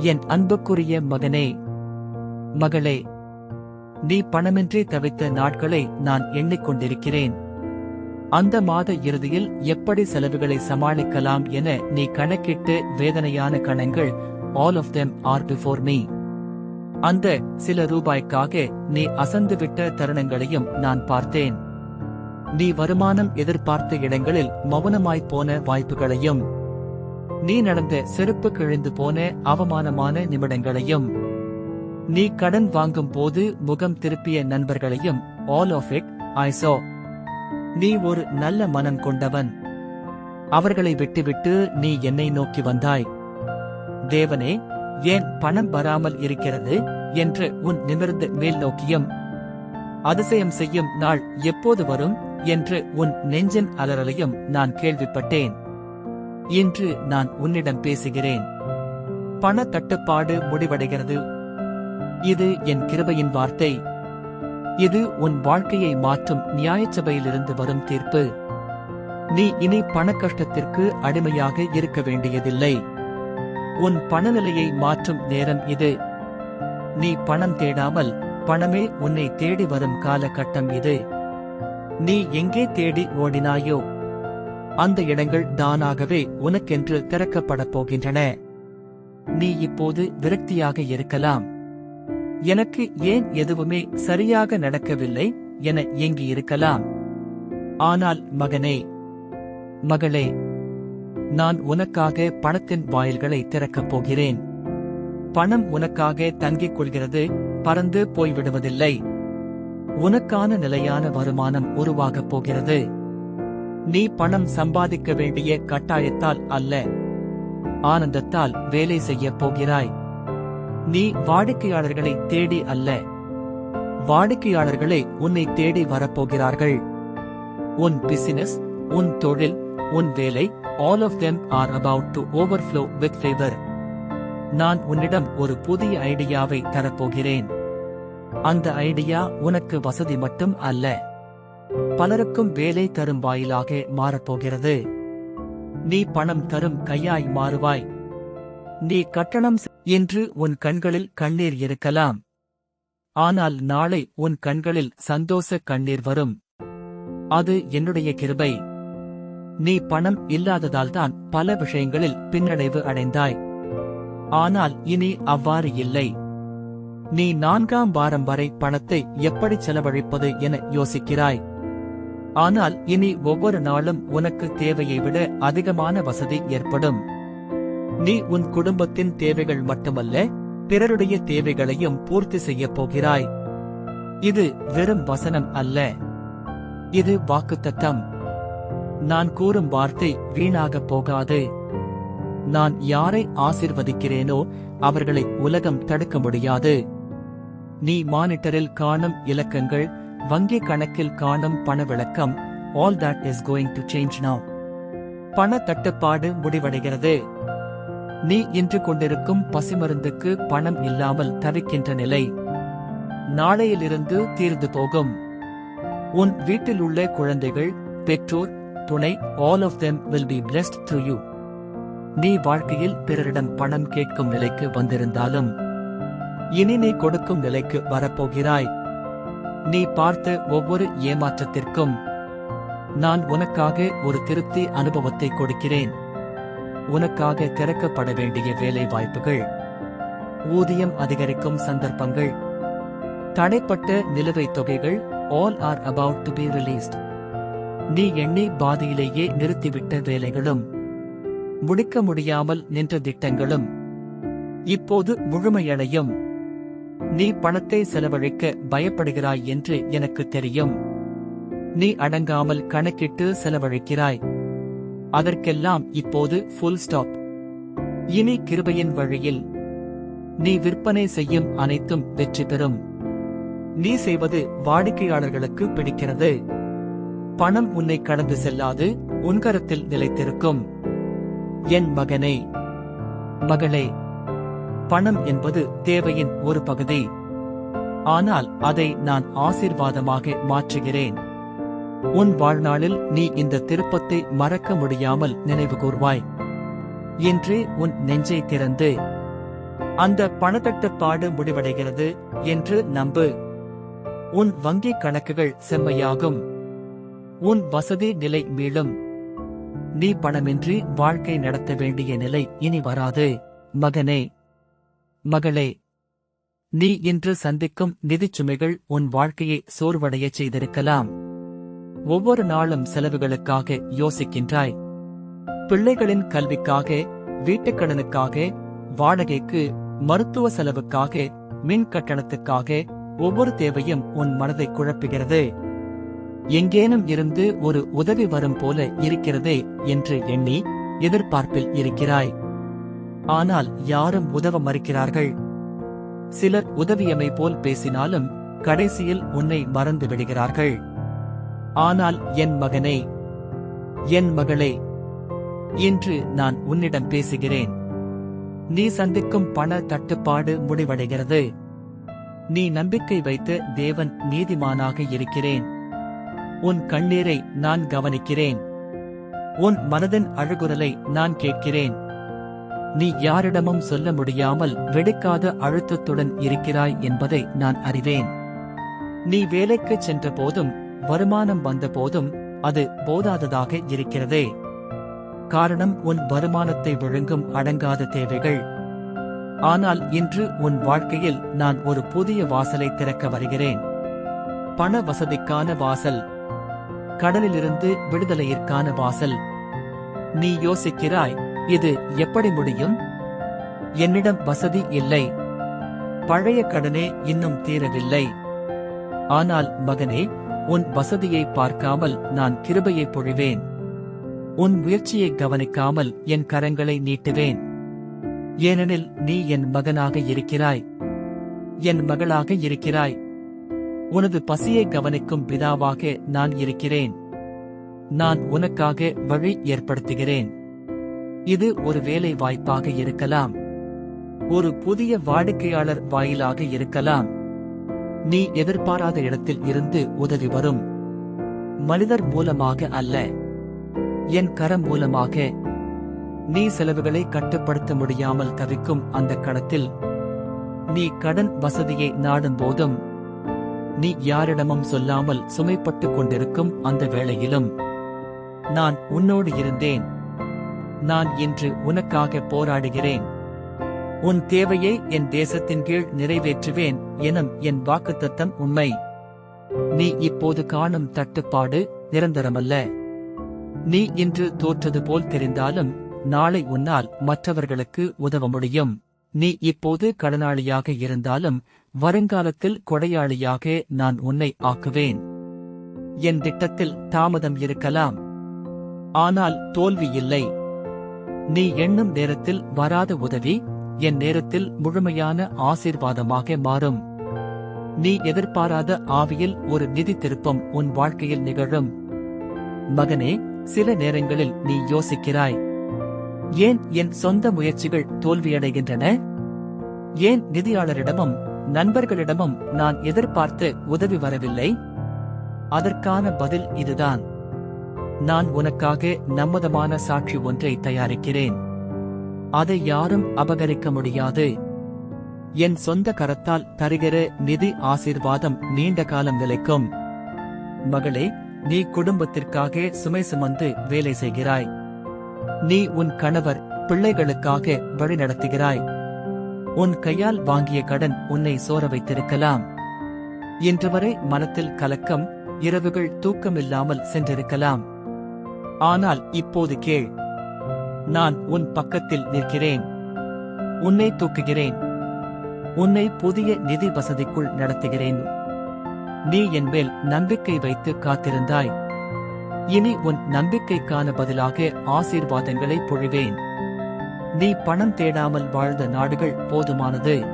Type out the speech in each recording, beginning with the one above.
என் அன்புக்குரிய மகனே மகளே நீ பணமின்றி தவித்த நாட்களை நான் எண்ணிக்கொண்டிருக்கிறேன். அந்த மாத இறுதியில் எப்படி செலவுகளை சமாளிக்கலாம் என நீ கணக்கிட்டு வேதனையான கணங்கள் all of them are before me அந்த சில ரூபாய்க்காக நீ அசந்துவிட்ட தருணங்களையும் நான் பார்த்தேன். நீ வருமானம் எதிர்பார்த்த இடங்களில் மௌனமாய்ப் போன வாய்ப்புகளையும் நீ நடந்த செருப்பு கிழிந்து போன அவமானமான நிமிடங்களையும் நீ கடன் வாங்கும் போது முகம் திருப்பிய நண்பர்களையும் ஆல் ஆஃப் இட் ஐ நீ ஒரு நல்ல மனம் கொண்டவன். அவர்களை விட்டுவிட்டு நீ என்னை நோக்கி வந்தாய். தேவனே ஏன் பணம் வராமல் இருக்கிறது என்று உன் நிமிர்ந்து மேல் நோக்கியும் அதிசயம் செய்யும் நாள் எப்போது வரும் என்று உன் நெஞ்சின் அலறலையும் நான் கேள்விப்பட்டேன். இன்று நான் உன்னிடம் பேசுகிறேன். பண தட்டுப்பாடு முடிவடைகிறது. இது என் கிருபையின் வார்த்தை. இது உன் வாழ்க்கையை மாற்றும் நியாயச்சபையிலிருந்து வரும் தீர்ப்பு. நீ இனி பண கஷ்டத்திற்கு அடிமையாக இருக்க வேண்டியதில்லை. உன் பணநிலையை மாற்றும் நேரம் இது. நீ பணம் தேடாமல் பணமே உன்னை தேடி வரும் காலகட்டம் இது. நீ எங்கே தேடி ஓடினாயோ அந்த இடங்கள் தானாகவே உனக்கென்று திறக்கப்படப் போகின்றன. நீ இப்போது விரக்தியாக இருக்கலாம். எனக்கு ஏன் எதுவுமே சரியாக நடக்கவில்லை என ஏங்கி இருக்கலாம் ஆனால் மகனே மகளே நான் உனக்காக பணத்தின் வாயில்களை திறக்கப் போகிறேன். பணம் உனக்காக தங்கிக் கொள்கிறது பறந்து போய்விடுவதில்லை. உனக்கான நிலையான வருமானம் உருவாகப் போகிறது. நீ பணம் சம்பாதிக்க வேண்டிய கட்டாயத்தால் அல்ல. ஆனந்தத்தால் வேலை செய்யப் போகிறாய். நீ வாடிக்கையாளர்களை தேடி அல்ல. வாடிக்கையாளர்களே உன்னை தேடி வரப்போகிறார்கள். உன் பிசினஸ் உன் தொழில் உன் வேலை all of them are about to overflow with favour நான் உன்னிடம் ஒரு புதிய ஐடியாவை தரப்போகிறேன். அந்த ஐடியா உனக்கு வசதி மட்டும் அல்ல. பலருக்கும் வேலை தரும் வாயிலாக மாறப்போகிறது. நீ பணம் தரும் கையாய் மாறுவாய். நீ கட்டணம் என்று உன் கண்களில் கண்ணீர் இருக்கலாம். ஆனால் நாளை உன் கண்களில் சந்தோஷ கண்ணீர் வரும். அது என்னுடைய கிருபை. நீ பணம் இல்லாததால்தான் பல விஷயங்களில் பின்னடைவு அடைந்தாய். ஆனால் இனி அவ்வாறு இல்லை. நீ நான்காம் வாரம் வரை பணத்தை எப்படி செலவழிப்பது என யோசிக்கிறாய். ஆனால் இனி ஒவ்வொரு நாளும் உனக்கு தேவையை விட அதிகமான வசதி ஏற்படும். நீ உன் குடும்பத்தின் தேவைகள் மட்டுமல்ல பிறருடைய தேவைகளையும் பூர்த்தி செய்யப் போகிறாய். இது வெறும் வசனம் அல்ல. இது வாக்குத்தத்தம். நான் கூறும் வார்த்தை வீணாகப் போகாது. நான் யாரை ஆசிர்வதிக்கிறேனோ அவர்களை உலகம் தடுக்க முடியாது. நீ மானிட்டரில் காணும் இலக்கங்கள் வங்கி கணக்கில் காணும் பண விளக்கம் all that is going to change now பண தட்டுப்பாடு முடிவடைகிறது. நீ இன்று கொண்டிருக்கும் பசிமருந்துக்கு பணம் இல்லாமல் தவிக்கின்ற நிலை. நாளையிலிருந்து தீர்ந்து போகும். உன் வீட்டில் உள்ள குழந்தைகள் பெற்றோர் துணை all of them will be blessed through you நீ வாழ்க்கையில் பிறரிடம் பணம் கேட்கும் நிலைக்கு வந்திருந்தாலும் இனி நீ கொடுக்கும் நிலைக்கு வரப்போகிறாய். நீ பார்த்த ஒவ்வொரு ஏமாற்றத்திற்கும் நான் உனக்காக ஒரு திருப்தி அனுபவத்தை கொடுக்கிறேன். உனக்காக திறக்கப்பட வேண்டிய வேலை வாய்ப்புகள் ஊதியம் அதிகரிக்கும் சந்தர்ப்பங்கள் தடைப்பட்ட நிலுவைத் தொகைகள் all are about to be released நீ எண்ணி பாதியிலேயே நிறுத்திவிட்ட வேலைகளும் முடிக்க முடியாமல் நின்ற திட்டங்களும் இப்போது முழுமையடையும். நீ பணத்தை செலவழிக்க பயப்படுகிறாய் என்று எனக்கு தெரியும். நீ அடங்காமல் கணக்கிட்டு செலவழிக்கிறாய். அதற்கெல்லாம் இப்போது ஃபுல் ஸ்டாப் இனி கிருபையின் வழியில் நீ விற்பனை செய்யும் அனைத்தும் வெற்றி பெறும். நீ செய்வது வாடிக்கையாளர்களுக்கு பிடிக்கிறது. பணம் உன்னை கடந்து செல்லாது உன்கரத்தில் நிலைத்திருக்கும். என் மகனே மகளே பணம் என்பது தேவையின் ஒரு பகுதி. ஆனால் அதை நான் ஆசீர்வாதமாக மாற்றுகிறேன். உன் வாழ்நாளில் நீ இந்த திருப்பத்தை மறக்க முடியாமல் நினைவு கூர்வாய். என்றே உன் நெஞ்சை திறந்து அந்த பணத்தட்டுப்பாடு முடிவடைகிறது என்று நம்பு. உன் வங்கிக் கணக்குகள் செம்மையாகும். உன் வசதி நிலை மீளும். நீ பணமின்றி வாழ்க்கை நடத்த வேண்டிய நிலை இனி வராது மகனே. மகளே நீ இன்று சந்திக்கும் நிதிச் சுமைகள் உன் வாழ்க்கையை சோர்வடையச் செய்திருக்கலாம். ஒவ்வொரு நாளும் செலவுகளுக்காக யோசிக்கின்றாய். பிள்ளைகளின் கல்விக்காக வீட்டுக்கடனுக்காக வாடகைக்கு மருத்துவ செலவுக்காக மின் கட்டணத்துக்காக ஒவ்வொரு தேவையும் உன் மனதை குழப்புகிறது. எங்கேனும் இருந்து ஒரு உதவி வரும் போல இருக்கிறதே என்று எண்ணி எதிர்பார்ப்பில் இருக்கிறாய். ஆனால் யாரும் உதவ மறுக்கிறார்கள். சிலர் உதவியமை போல் பேசினாலும் கடைசியில் உன்னை மறந்து விடுகிறார்கள். ஆனால் என் மகனே என் மகளே இன்று நான் உன்னிடம் பேசுகிறேன். நீ சந்திக்கும் பண தட்டுப்பாடு முடிவடைகிறது. நீ நம்பிக்கை வைத்து தேவன் நீதிமானாக இருக்கிறேன். உன் கண்ணீரை நான் கவனிக்கிறேன். உன் மனதின் அழுகுரலை நான் கேட்கிறேன். நீ யாரிடமும் சொல்ல முடியாமல் வெடிக்காத அழுத்தத்துடன் இருக்கிறாய் என்பதை நான் அறிவேன். நீ வேலைக்குச் சென்ற போதும் வருமானம் வந்த போதும் அது போதாததாக இருக்கிறதே. காரணம் உன் வருமானத்தை விழுங்கும் அடங்காத தேவைகள். ஆனால் இன்று உன் வாழ்க்கையில் நான் ஒரு புதிய வாசலை திறக்க வருகிறேன். பண வசதிக்கான வாசல். கடலிலிருந்து விடுதலையிற்கான வாசல். நீ யோசிக்கிறாய் இது எப்படி முடியும்? என்னிடம் வசதி இல்லை. பழைய கடனே இன்னும் தீரவில்லை. ஆனால் மகனே உன் வசதியை பார்க்காமல் நான் கிருபையை பொழிவேன். உன் முயற்சியை கவனிக்காமல் என் கரங்களை நீட்டுவேன். ஏனெனில் நீ என் மகனாக இருக்கிறாய். என் மகளாக இருக்கிறாய். உனது பசியை கவனிக்கும் பிதாவாக நான் இருக்கிறேன். நான் உனக்காக வழி ஏற்படுத்துகிறேன். இது ஒரு வேலை வாய்ப்பாக இருக்கலாம். ஒரு புதிய வாடிக்கையாளர் வாயிலாக இருக்கலாம். நீ எதிர்பாராத இடத்தில் இருந்து உதவி வரும். மனிதர் மூலமாக அல்ல. என் கரம் மூலமாக. நீ செலவுகளை கட்டுப்படுத்த முடியாமல் தவிக்கும் அந்த கணத்தில் நீ கடன் வசதியை நாடும் போதும். நீ யாரிடமும் சொல்லாமல் சுமைப்பட்டுக் கொண்டிருக்கும் அந்த வேளையிலும். நான் உன்னோடு இருந்தேன். நான் இன்று உனக்காக போராடுகிறேன். உன் தேவையை என் தேசத்தின் கீழ் நிறைவேற்றுவேன் எனும் என் வாக்குத்தத்தம் உண்மை. நீ இப்போது காணும் தட்டுப்பாடு நிரந்தரமல்ல. நீ இன்று தோற்றது போல் தெரிந்தாலும் நாளை உன்னால் மற்றவர்களுக்கு உதவ முடியும். நீ இப்போது கடனாளியாக இருந்தாலும் வருங்காலத்தில் கொடையாளியாக நான் உன்னை ஆக்குவேன். என் திட்டத்தில் தாமதம் இருக்கலாம். ஆனால் தோல்வி இல்லை. நீ எண்ணும் நேரத்தில் வராத உதவி என் நேரத்தில் முழுமையான ஆசீர்வாதமாக மாறும். நீ எதிர்பாராத ஆவியில் ஒரு நிதி திருப்பம் உன் வாழ்க்கையில் நிகழும். மகனே சில நேரங்களில் நீ யோசிக்கிறாய். ஏன் என் சொந்த முயற்சிகள் தோல்வியடைகின்றன? ஏன் நிதியாளரிடமும் நண்பர்களிடமும் நான் எதிர்பார்த்து உதவி வரவில்லை? அதற்கான பதில் இதுதான். நான் உனக்காக நம்மதமான சாட்சி ஒன்றை தயாரிக்கிறேன். அதை யாரும் அபகரிக்க முடியாது. என் சொந்த கரத்தால் தருகிற நிதி ஆசீர்வாதம் நீண்ட காலம் நிலைக்கும் மகளே நீ குடும்பத்திற்காக சுமை சுமந்து வேலை செய்கிறாய். நீ உன் கணவர் பிள்ளைகளுக்காக வழிநடத்துகிறாய் உன் கையால் வாங்கிய கடன் உன்னை சோர வைத்திருக்கலாம். இன்று வரை மனத்தில் கலக்கம் இரவுகள் தூக்கமில்லாமல் சென்றிருக்கலாம். ஆனால் இப்போது கேள். நான் உன் பக்கத்தில் நிற்கிறேன். உன்னை தூக்குகிறேன். உன்னை புதிய நிதி வசதிக்குள் நடத்துகிறேன். நீ என் மேல் நம்பிக்கை வைத்து காத்திருந்தாய். இனி உன் நம்பிக்கைக்கான பதிலாக ஆசீர்வாதங்களை பொழிவேன். நீ பணம் தேடாமல் வாழ்ந்த நாடுகள் போதுமானது.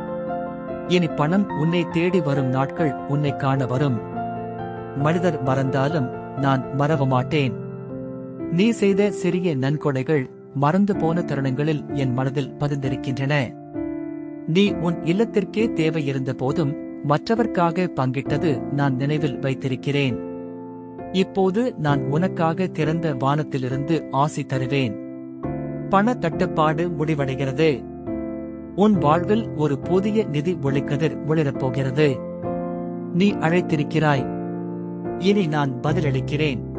இனி பணம் உன்னை தேடி வரும் நாட்கள் உன்னை காண வரும். மனிதர் மறந்தாலும் நான் மறவ மாட்டேன். நீ செய்த சிறிய நன்கொடைகள் மறந்து போன தருணங்களில் என் மனதில் பதிந்திருக்கின்றன. நீ உன் இல்லத்திற்கே தேவை இருந்த போதும் மற்றவர்க்காக பங்கிட்டது நான் நினைவில் வைத்திருக்கிறேன். இப்போது நான் உனக்காக திறந்த வானத்திலிருந்து ஆசி தருவேன். பண தட்டுப்பாடு முடிவடைகிறது. உன் வாழ்வில் ஒரு புதிய நிதி ஒளிக்கதிர் ஒளிரப்போகிறது. நீ அழைத்திருக்கிறாய். இனி நான் பதிலளிக்கிறேன்.